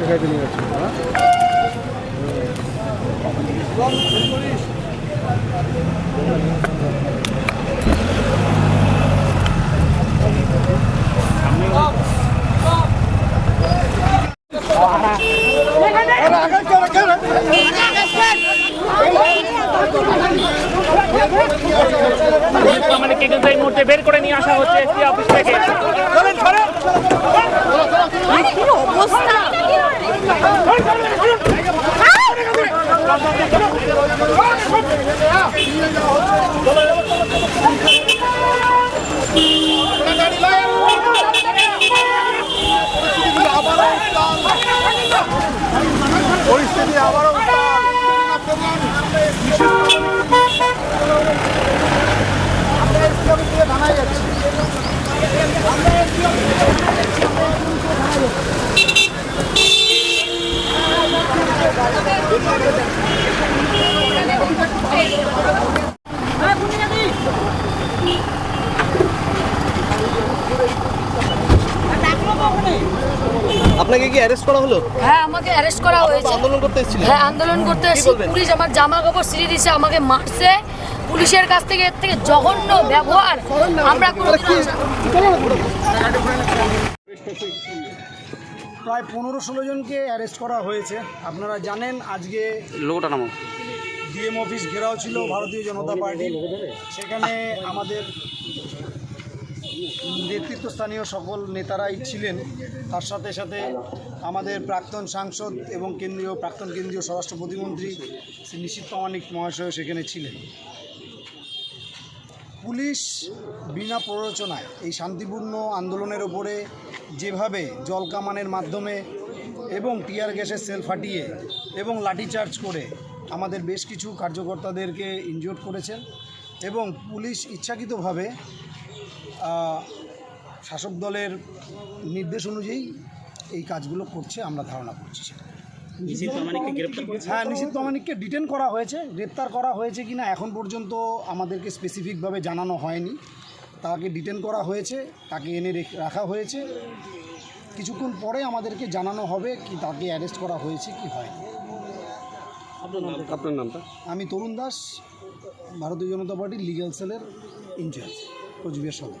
জায়গায় নিয়ে যাচ্ছেন তারা আমাদেরকে কিন্তু এই মুহূর্তে বের করে নিয়ে আসা হচ্ছে এসপি অফিস থেকে। পরিস্থিতি আবারও থানায় যাচ্ছি আপনাকে কি অ্যারেস্ট করা হলো? হ্যাঁ আমাকে অ্যারেস্ট করা হয়েছে। আন্দোলন করতে এসেছিলেন। হ্যাঁ আন্দোলন করতে এসেছি? পুলিশ আমার জামা কাপড় ছিঁড়ে দিয়েছে আমাকে মারছে। পুলিশের কাছ থেকে এর থেকে জঘন্য ব্যবহার আমরা আশা- প্রায় পনেরো ষোলো জনকে অ্যারেস্ট করা হয়েছে। আপনারা জানেন আজকে লোকটা নামো। ডিএম অফিস ঘেরাও ছিল ভারতীয় জনতা পার্টি। সেখানে আমাদের নেতৃত্বস্থানীয় সকল নেতারাই ছিলেন। তার সাথে সাথে আমাদের প্রাক্তন সাংসদ এবং কেন্দ্রীয়, প্রাক্তন কেন্দ্রীয় স্বরাষ্ট্র প্রতিমন্ত্রী শ্রী নিশীত প্রামাণিক মহাশয় সেখানে ছিলেন। পুলিশ বিনা প্ররোচনায় এই শান্তিপূর্ণ আন্দোলনের ওপরে যেভাবে জল কামানের মাধ্যমে এবং টিয়ার গ্যাসের সেল ফাটিয়ে এবং লাঠিচার্জ করে আমাদের বেশ কিছু কার্যকর্তাদেরকে ইনজোর্ড করেছেন এবং পুলিশ ইচ্ছাকৃতভাবে শাসক দলের নির্দেশ অনুযায়ী এই কাজগুলো করছে আমরা ধারণা করছি সেটা। হ্যাঁ নিশীত প্রামাণিককে ডিটেন করা হয়েছে গ্রেপ্তার করা হয়েছে কিনা এখন পর্যন্ত আমাদেরকে স্পেসিফিকভাবে জানানো হয়নি। তাকে ডিটেন করা হয়েছে তাকে এনে রেখ- রাখা হয়েছে। কিছুক্ষণ পরে আমাদেরকে জানানো হবে কি তাকে অ্যারেস্ট করা হয়েছে কি হয় আপনার নামটা? আমি তরুণ দাস ভারতীয় জনতা পার্টির লিগ্যাল সেলের ইনচার্জ কোচবিহার সদর।